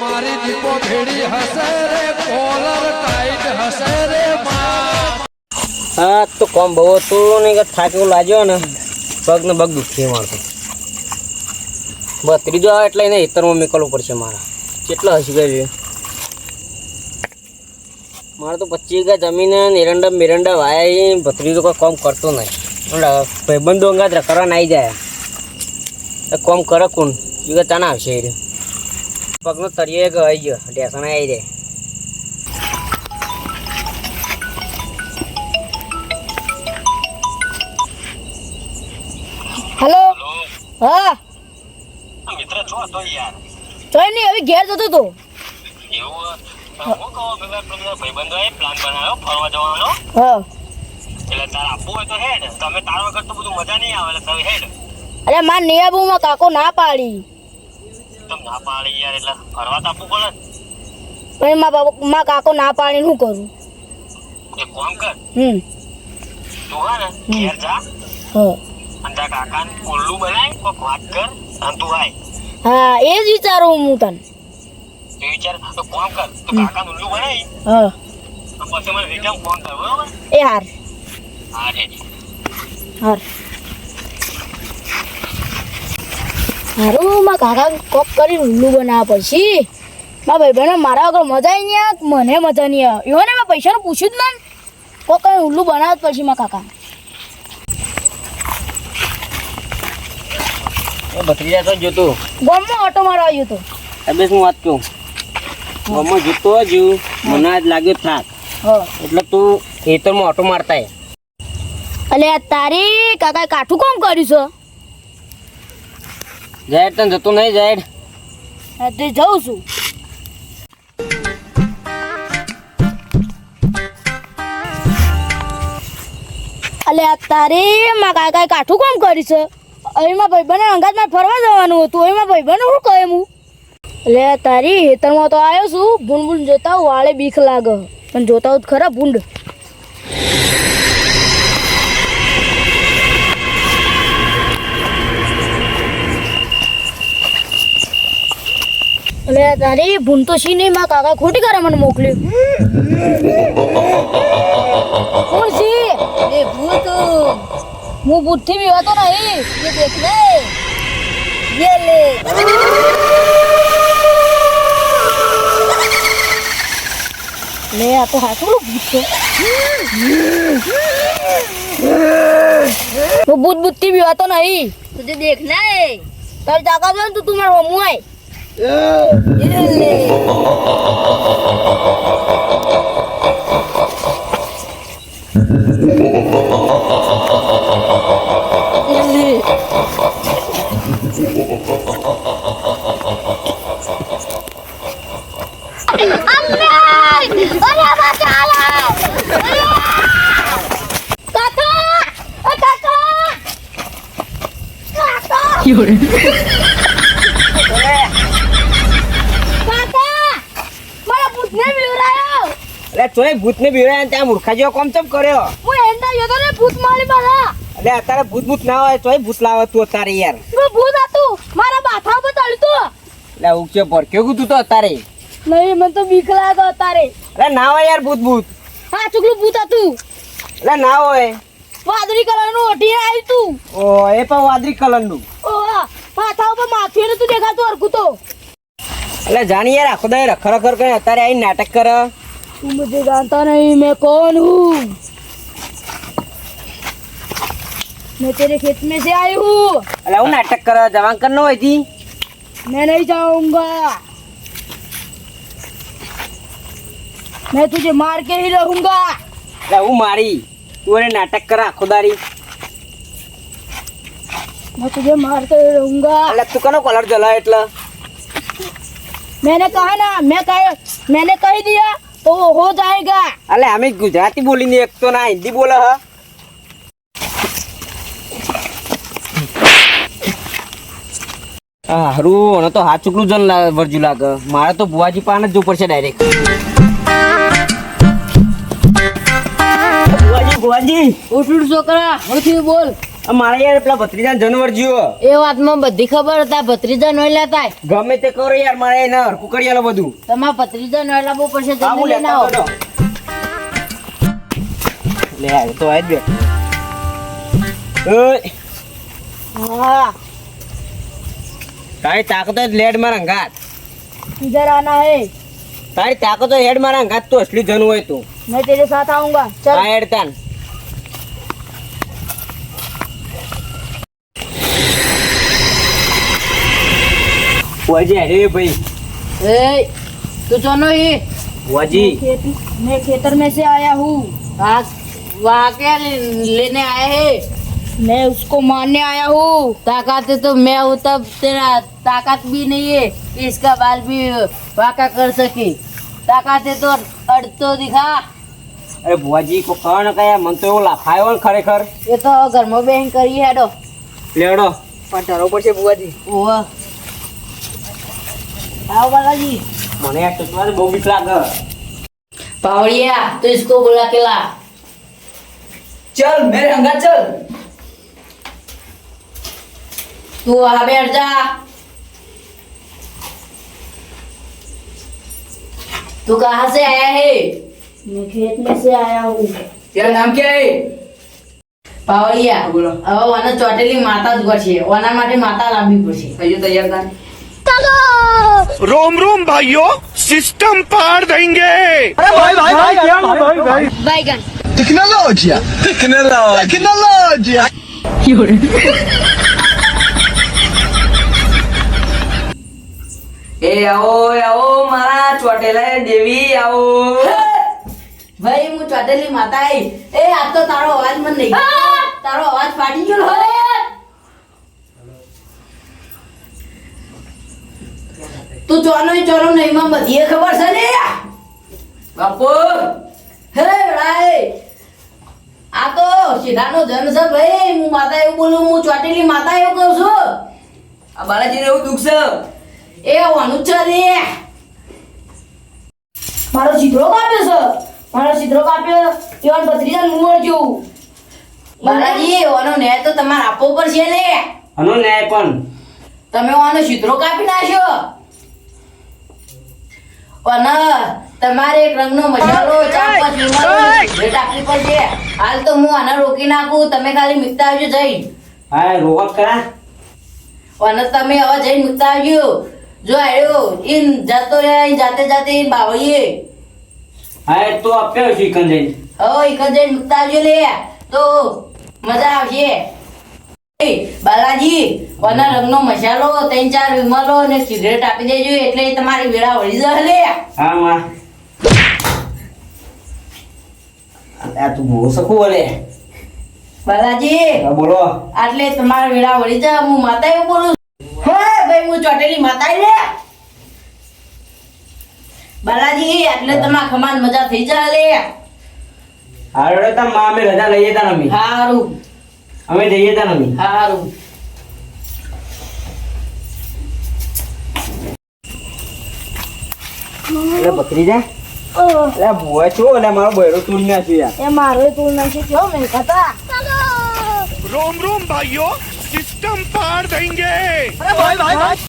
મારી દીપો ભેડી હસે રે કોલર ટાઈટ હસે રે હા તો કોમ બહુ હતું ને કે થાક લાગ્યો ને પગ ને પગ દુખી મારતો બસ ત્રીજો આવે એટલે એને હેતરમાં નીકળવું પડશે મારા કેટલા હસી ગયું મારે તો પચીસ વીઘા જમીન એરંડા મિરંડા વાયા ભત્રીજો કોઈ કોમ કરતો નહીં ભાઈબંધો અંગાત કરવા આવી જાય કોમ કરે કોણ એ ચાના આવશે એ. પગનો તળિયે એક આવી ગયો. ઢેસણ આવી રે. હેલો? હા? મિત્ર છો તો યાર. જોઈ નહીં હવે ઘેર જતો તો. એવું હું કહું પેલા પેલા ભાઈબંધોએ પ્લાન બનાવ્યો ફરવા જવાનો. હા. એટલે તાર આપવું હોય તો હેડ. તમે તાર વગર તો બધું મજા નહીં આવે એટલે તમે હેડ. અરે માર નિયાબુમાં કાકો ના પાડી. તમે ના પાડી યાર? એટલે ફરવા તો આપવું પડે પણ મા બાપા મા કાકો ના પાડી શું કરું? ને. એક કર? હમ. તું હા ને? ઘેર જા. હા. અને તારા કાકાને ઉલ્લુ બનાય કોઈક વાત કર અને તું આય. હા એ જ વિચારું હું તને. એ વિચાર તો કામ કર? તો ઉલ્લુ બનાય. હા. પછી મને રિટર્ન ફોન કર બરોબર? એ હાર. હા હાર. હારું મા કાકા કોક કરીને ઉલ્લું બનાવવા પછી મા ભાઈ બહેનો મારા વગર મજા નહીં આવે મને મજા નહીં આવે. એવો ને મેં પૈસાનું પૂછ્યું જ ના. કોક કરીને ઉલ્લું બનાવ જ પછી મા કાકા. ભત્રીજા તો જોતો. ગમમાં ઓટો મારવા આવ્યો તો. અબે હું વાત કહું. ગામમાં જોતો હજુ મને આજ લાગ્યો થાક. હા. એટલે તું ખેતરમાં ઓટો મારતા. અલે તારી કાકા કાઠું કોમ કર્યું છે? જાહેર તને જતું નહીં, જાહેર. હા, તે જાઉં છું. અલે તારે માં કાય કાય કાઠું કોમ કરી છે? અહીંમાં માં ભાઈબંધ અંગાતમાં ફરવા જવાનું હતું. અહીંમાં ભાઈ ભાઈબંધ શું કહે હું? એટલે તારી હેતરમાં તો આવ્યો છું. ભૂંડ ભૂંડ જોતા વાળે બીક લાગે. પણ જોતા ખરા ભૂંડ. અરે ભૂન તો છી નહીં મારા કાકા ખોટી કરે મને મોકલ્યું કોણ છે? એ ભૂત. હું ભૂતથી બીવાતો નહીં. એ દેખ લે. ये ले લે આ તો હાથું ભૂત છે. હું ભૂત ભૂતથી બીવાતો નહીં તુજે દેખના હે તારે જાગા જો તું તું મારો હમું ये ले એટલે તોય ભૂતને બીવડાય ત્યાં મૂર્ખા જેવો કોમ ચમ કર્યો? એટલે અત્યારે ભૂત ભૂત ના હોય તોય ભૂત લાવે તું અત્યારે યાર. મારા માથા ઉપર ચડતું. એટલે ઉગશે ભરક્યો કીધું તો અત્યારે? નહીં મને તો બીક લાગે અત્યારે. અરે ના હોય યાર ભૂત ભૂત. હા ચુકલું ભૂત હતું. એટલે ના હોય. વાદળી કલરનું ઓઢી આવ્યું તું. ઓ એ પણ વાદળી કલરનું ઓ માથા ઉપર માથું તું દેખાતું અરખું તો. એટલે જાણી યાર આખો દાય રખર રખર કરે અત્યારે આવીને નાટક કરે. તું બધું જાણતા નહીં મેં કોણ હું? મેં તેરે ખેત મેં સે આવી હું એટલે હું નાટક કરે જવાન કર નો હજી મેં નહીં જાઉંગા મેં તુજે માર કે હી રહુંગા એટલે હું મારી તું એને નાટક કર આખો દારી મેં તુજે માર કે રહુંગા એટલે તું કનો કલર જલા એટલે? मैंने कहा ना मैं कह मैंने कह दिया तो वो हो जाएगा એટલે અમે ગુજરાતી બોલીને એક તો ના હિન્દી બોલે હ હા હારું અને તો હાથ ચૂકલું જન લા- વર્જુ લાગે મારે તો બુવાજી પાન જ જવું પડશે ડાયરેક્ટ બુવાજી બુવાજી ઉઠ ઉઠ છોકરા હળથી બોલ આ મારે યાર પેલા ભત્રીજા જનવર જીવો એ વાતમાં બધી ખબર હતા ભત્રીજા નો લેતા ગમે તે કરો યાર મારે એને હરકું કરી આલો બધું તમારા ભત્રીજા નો લાવવો પડશે હા, હું જલ્દી લઈને લેતા આવો આવતો. લે આ તો આજ બે ઓય हाँ તારી તાકાત જ લેડ મારા અંગાત इधर आना है તારી તાકાત જ હેડ મારા અંગાત તો અસલી જન હોય તું मैं तेरे साथ आऊंगा चल આ વાજી અરે ભાઈ એ તું ચોનો ही વાજી खेती मैं खेतर में से आया हूँ वहाँ वहाँ क्या ले- लेने आए हैं मैं उसको मारने आया हूँ ताकत है तो मैं हूँ तब तेरा ताकत भी नहीं है कि इसका बाल भी वाका कर सके ताकत है तो अड़ तो दिखा અરે ભુવાજી કો કહો ને કયા મન તો એવો લાફાયો ને ખરેખર ये तो घर में बहन करी है डो લેવડો પણ તારો પડશે બુવાજી ઓહ आओ बालाजी મને આ ચશ્મા બહુ બીક લાગે पावड़िया तो इसको बुला के ला चल मेरे अंगा चल तू वहां बैठ जा तू कहाँ से आया है मैं खेत में से आया हूँ तेरा नाम क्या है પાવડિયા બોલો. હવે ઓને ચોટેલી માતા જ પડશે ઓના માટે માતા લાવવી પડશે सही तैयार था रोम रोम भाइयों सिस्टम पार देंगे बैगन टेक्नोलॉजी टेक्नोलॉजी टेक्नोलॉजी ए आओ आओ मारा ચોટેલા દેવી આવો ભાઈ હું ચોટેલી માતા આઈ એ આ તો તારો અવાજ મને નહીં તારો અવાજ ફાટી ગયો હવે તું ચોનો ચોનો નહીં માં બધી ખબર છે ને? બાપુ! હે રાય આ તો સીધાનો જન છે ભાઈ. હું માતા એવું બોલું હું ચોટેલી માતા એવું કહું છું. આ બાલાજીને એવું દુઃખ છે? એ ઓનું છે રે મારો છિદ્રો કાપ્યો છે. મારો છિદ્રો કાપ્યો એવાન ભત્રીજા મુમર જેવું. બાલાજી ઓનો ન્યાય તો તમારે આપવો પડશે ને. આનો ન્યાય પણ. તમે ઓનો છિદ્રો કાપી નાખ્યો. અને તમારે એક રંગનો મસાલો ચાર પાંચ લીમડો ભેટ આપવી પડશે હાલ તો હું આને રોકી નાખું. તમે ખાલી મીકતા આવજો જઈ. હા રોક કરા. અને તમે હવે જઈ મીકતા આવજો જો આયો ઇન જતો રહે જાતે જાતે ઇન બાવળીએ. હા તો આપ્યો છે ઇકન જઈ હવે ઇકન જઈ જઈને આવજો લે. તો મજા આવશે. બાલાજી ઓના રંગનો મસાલો ત્રણ ચાર વિમલો અને સિગરેટ આપી દેજો એટલે તમારી વેળા વળી જશે. લે હા માં. આ તું બહુ સખું બોલે બાલાજી બોલો. આટલે તમારા વેળા વળી જા હું માતા એવું બોલું હે ભાઈ હું ચોટેલી માતા લે. બાલાજી એટલે તમારા ખમાન મજા થઈ જાય લે. હારે તા માં અમે રજા લઈએ તા અમે હારું. અમે જઈએ તા નમી હારું. અરે બકરી જા અરે ભૂવા છો અને મારો બૈરો તૂડી નાખ્યો યાર. એ મારો તૂડી નાખ્યો છો મેં કહેતા રોમ રોમ ભાઈઓ સિસ્ટમ પાર દેંગે. અરે ભાઈ ભાઈ